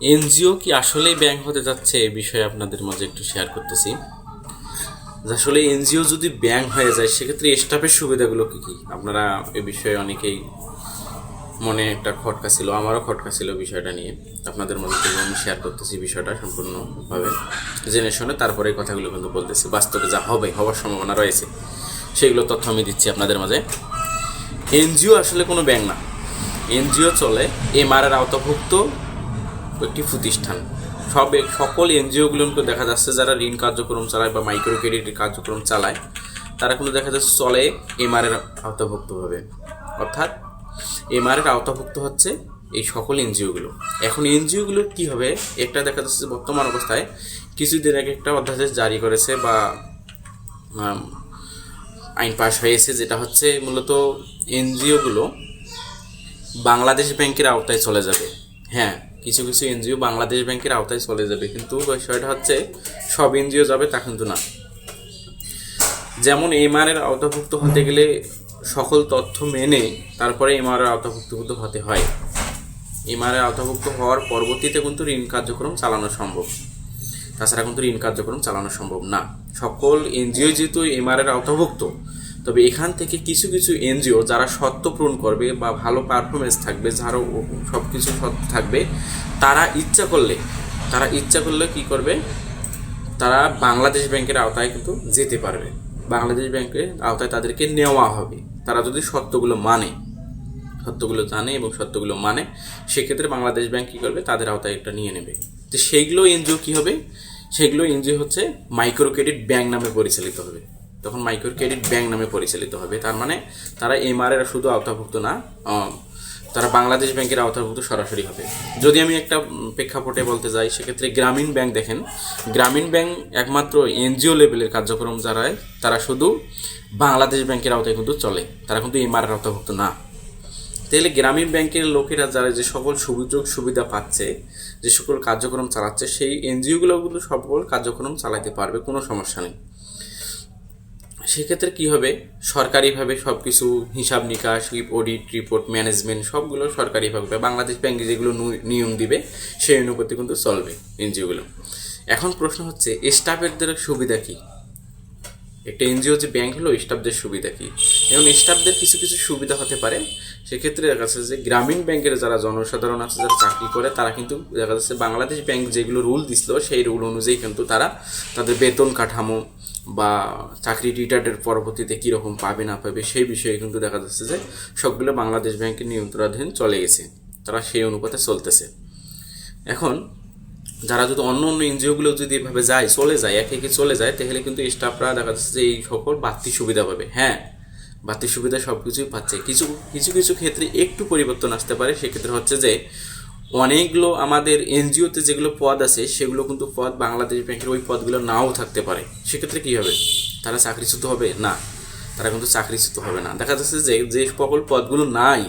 NGO কি আসলেই bank হতে যাচ্ছে? এ বিষয়ে আপনাদের মাঝে একটু শেয়ার করতেছি। আসলে এনজিও যদি ব্যাংক হয়ে যায়, সেক্ষেত্রে স্টাফের সুবিধাগুলো কী কী? আপনারা এ বিষয়ে অনেকেই মনে একটা খটকা ছিল, আমারও খটকা ছিল বিষয়টা নিয়ে। আপনাদের থেকে আমি শেয়ার করতেছি বিষয়টা সম্পূর্ণভাবে। জেনে শুনে তারপরে এই কথাগুলো কিন্তু বলতেছি। বাস্তবে যা হবে, হওয়ার সম্ভাবনা রয়েছে, সেগুলো তথ্য আমি দিচ্ছি আপনাদের মাঝে। এনজিও আসলে কোনো ব্যাংক না। এনজিও চলে এমআরের আওতাভুক্ত একটি প্রতিষ্ঠান। সব, সকল এনজিওগুলোকে দেখা যাচ্ছে যারা ঋণ কার্যক্রম চালায় বা মাইক্রো ক্রেডিট কার্যক্রম চালায়, তারা কিন্তু দেখা যাচ্ছে চলে এমআরের আওতাভুক্তভাবে। অর্থাৎ এমআরের আওতাভুক্ত হচ্ছে এই সকল এনজিওগুলো। এখন এনজিওগুলো কি হবে? একটা দেখা যাচ্ছে বর্তমান অবস্থায় কিছুদিন আগে একটা অধ্যাদেশ জারি করেছে বা আইন পাশ হয়েছে, যেটা হচ্ছে মূলত এনজিওগুলো বাংলাদেশ ব্যাংকের আওতায় চলে যাবে। হ্যাঁ কিছু কিছু এনজিও বাংলাদেশ ব্যাংকের আওতায় চলে যাবে, কিন্তু বিষয়টা হচ্ছে সব এনজিও যাবে তা কিন্তু না। যেমন এমআর এর আওতাভুক্ত হতে গেলে সকল তথ্য মেনে তারপরে এমআর এর আওতাভুক্ত হতে হয়। এমআর এর আওতাভুক্ত হওয়ার পরবর্তীতে কিন্তু ঋণ কার্যক্রম চালানো সম্ভব। তাছাড়া কিন্তু ঋণ কার্যক্রম চালানো সম্ভব না। সকল এনজিও যেহেতু এমআর এর আওতাভুক্ত তবে এখান থেকে কিছু কিছু এনজিও যারা সত্য পূরণ করবে বা ভালো পারফরমেন্স থাকবে যারও সব কিছু সত্য থাকবে, তারা ইচ্ছা করলে, তারা ইচ্ছা করলে কি করবে? তারা বাংলাদেশ ব্যাংকের আওতায় কিন্তু যেতে পারবে। বাংলাদেশ ব্যাংকের আওতায় তাদেরকে নেওয়া হবে। তারা যদি সত্যগুলো মানে সত্যগুলো জানে এবং সত্যগুলো মানে সেক্ষেত্রে বাংলাদেশ ব্যাংক কী করবে? তাদের আওতায় একটা নিয়ে নেবে। তো সেইগুলো এনজিও কী হবে? সেগুলো এনজিও হচ্ছে মাইক্রো ক্রেডিট ব্যাংক নামে পরিচালিত হবে। তখন মাইক্রো ক্রেডিট ব্যাংক নামে পরিচালিত হবে। তার মানে তারা এমআর এর শুধু আওতাভুক্ত না তারা বাংলাদেশ ব্যাংকের আওতাভুক্ত সরাসরি হবে। যদি আমি একটা প্রেক্ষাপটে বলতে যাই, সেক্ষেত্রে গ্রামীণ ব্যাংক দেখেন, গ্রামীণ ব্যাংক একমাত্র এনজিও লেভেলের কার্যক্রম যারা তারা শুধু বাংলাদেশ ব্যাংকের আওতায় কিন্তু চলে, তারা কিন্তু এমআর এর আওতাভুক্ত না। তাহলে গ্রামীণ ব্যাংকের লোকেরা যারা, যে সকল সুযোগ সুবিধা পাচ্ছে, যে সকল কার্যক্রম চালাচ্ছে, সেই এনজিওগুলো কিন্তু সকল কার্যক্রম চালাতে পারবে, কোনো সমস্যা নেই। সেক্ষেত্রে কি হবে? সরকারিভাবে সব কিছু হিসাব নিকাশ অডিট রিপোর্ট ম্যানেজমেন্ট সবগুলো সরকারিভাবে বাংলাদেশ ব্যাংকে যেগুলো নিয়ম দিবে, সেই অনুপাতে কিন্তু চলবে এনজিওগুলো এখন প্রশ্ন হচ্ছে স্টাফেরদের সুবিধা কী? একটা এনজিও যে ব্যাংক হলো স্টাফদের সুবিধা কি? এবং স্টাফদের কিছু কিছু সুবিধা হতে পারে। সেক্ষেত্রে দেখা যাচ্ছে যে গ্রামীণ ব্যাংকের যারা জনসাধারণ আছে, যারা চাকরি করে, তারা কিন্তু দেখা যাচ্ছে বাংলাদেশ ব্যাংক যেগুলো রুল দিছিল, সেই রুল অনুযায়ী কিন্তু তারা তাদের বেতন কাঠামো বা চাকরি রিটায়ার্ডের পরবর্তীতে কীরকম পাবে, না পাবে, সেই বিষয়ে কিন্তু দেখা যাচ্ছে যে সবগুলো বাংলাদেশ ব্যাংকের নিয়ন্ত্রণাধীন চলে গেছে। তারা সেই অনুপাতে চলতেছে। এখন যারা যদি অন্য অন্য এনজিওগুলো যদি এভাবে যায়, চলে যায়, একে একে চলে যায়, তাহলে কিন্তু স্টাফরা দেখা যাচ্ছে যে এই সকল বাড়তি সুবিধা পাবে। হ্যাঁ বাড়তি সুবিধা সব কিছুই পাচ্ছে। কিছু কিছু কিছু ক্ষেত্রে একটু পরিবর্তন আসতে পারে, সেক্ষেত্রে হচ্ছে যে অনেকগুলো আমাদের এনজিওতে যেগুলো পদ আছে, সেগুলো কিন্তু পদ বাংলাদেশ ব্যাংকের ওই পদগুলো নাও থাকতে পারে। সেক্ষেত্রে কী হবে? তারা চাকরিচ্যুত হবে? না। তারা কিন্তু চাকরিচ্যুত হবে না। দেখা যাচ্ছে যে যে সকল পদগুলো নাই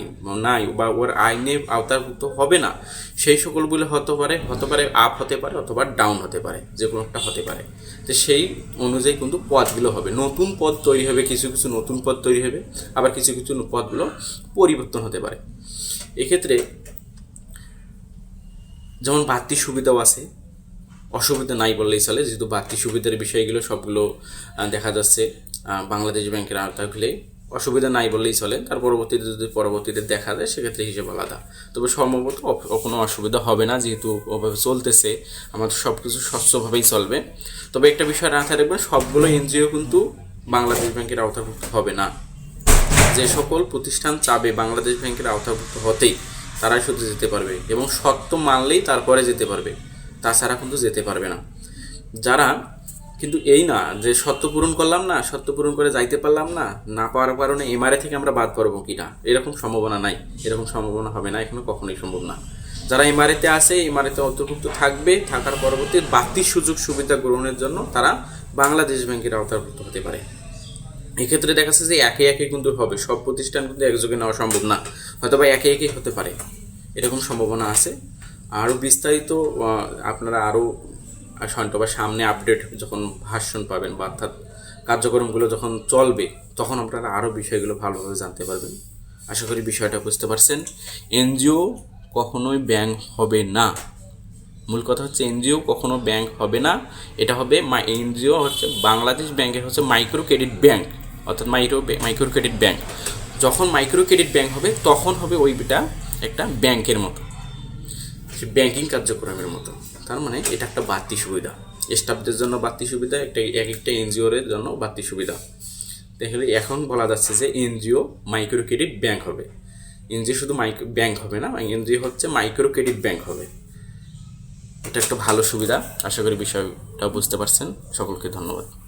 নাই বা ওর আইনে আওতাভুক্ত হবে না, সেই সকলগুলো হতে পারে হতে পারে আপ হতে পারে অথবা ডাউন হতে পারে, যে কোনো একটা হতে পারে। তো সেই অনুযায়ী কিন্তু পদগুলো হবে। নতুন পদ তৈরি হবে, কিছু কিছু নতুন পদ তৈরি হবে, আবার কিছু কিছু পদগুলো পরিবর্তন হতে পারে। এক্ষেত্রে যেমন বাড়তি সুবিধাও আছে, অসুবিধা নাই বললেই চলে, যেহেতু বাড়তি সুবিধার বিষয়গুলো সবগুলো দেখা যাচ্ছে। বাংলাদেশ ব্যাংকের আওতায় হলে অসুবিধা নাই বললেই চলে। তার পরবর্তীতে যদি পরবর্তীতে দেখা যায়, সেক্ষেত্রে হিসেব আলাদা। তবে সম্ভবত কোনো অসুবিধা হবে না, যেহেতু ওভাবে চলতেছে। আমাদের সব কিছু স্বচ্ছভাবেই চলবে। তবে একটা বিষয় মাথায় রাখবেন সবগুলো এনজিও কিন্তু বাংলাদেশ ব্যাংকের আওতাভুক্ত হবে না। যে সকল প্রতিষ্ঠান চাবে বাংলাদেশ ব্যাংকের আওতাভুক্ত হতেই, তারাই শুধু যেতে পারবে এবং সত্য মানলেই তারপরে যেতে পারবে। তাছাড়া কিন্তু যেতে পারবে না। যারা কিন্তু এই না, যে সত্য পূরণ করলাম না সত্য পূরণ করে যাইতে পারলাম না না পাওয়ার কারণে এমআরএ থেকে আমরা বাদ পারব কি না এরকম সম্ভাবনা নাই, এরকম সম্ভাবনা হবে না, এখনও কখনোই সম্ভব না। যারা এমআরএতে আসে এমআরএতে অন্তর্ভুক্ত থাকবে, থাকার পরবর্তী বাড়তি সুযোগ সুবিধা গ্রহণের জন্য তারা বাংলাদেশ ব্যাংকের অন্তর্ভুক্ত হতে পারে। এক্ষেত্রে দেখা যাচ্ছে যে একে একে কিন্তু হবে, সব প্রতিষ্ঠান কিন্তু একযোগে নেওয়া সম্ভব না হয়তো বা একে একে হতে পারে, এরকম সম্ভাবনা আছে। আরও বিস্তারিত আপনারা আরও সন্ত বা সামনে আপডেট যখন ভাষণ পাবেন বা অর্থাৎ কার্যক্রমগুলো যখন চলবে, তখন আপনারা আরও বিষয়গুলো ভালোভাবে জানতে পারবেন। আশা করি বিষয়টা বুঝতে পারছেন। এনজিও কখনোই ব্যাংক হবে না। মূল কথা হচ্ছে এনজিও কখনো ব্যাংক হবে না। এটা হবে এনজিও হচ্ছে বাংলাদেশ ব্যাংকের হচ্ছে মাইক্রো ক্রেডিট ব্যাংক অর্থাৎ মাইক্রো মাইক্রো ক্রেডিট ব্যাংক যখন মাইক্রো ক্রেডিট ব্যাংক হবে, তখন হবে ওইটা একটা ব্যাংকের মতো। ব্যাংকিং কার্যক্রমের মতো। তার মানে এটা একটা বাড়তি সুবিধা। স্টাফদের জন্য বাড়তি সুবিধা, একটা এক একটা এনজিওর জন্য বাড়তি সুবিধা। তাহলে এখন বলা যাচ্ছে যে এনজিও মাইক্রো ক্রেডিট ব্যাংক হবে। এনজিও শুধু মাইক্রো ব্যাংক হবে না, এনজিও হচ্ছে মাইক্রো ক্রেডিট ব্যাংক হবে। এটা একটা ভালো সুবিধা। আশা করি বিষয়টা বুঝতে পারছেন। সকলকে ধন্যবাদ।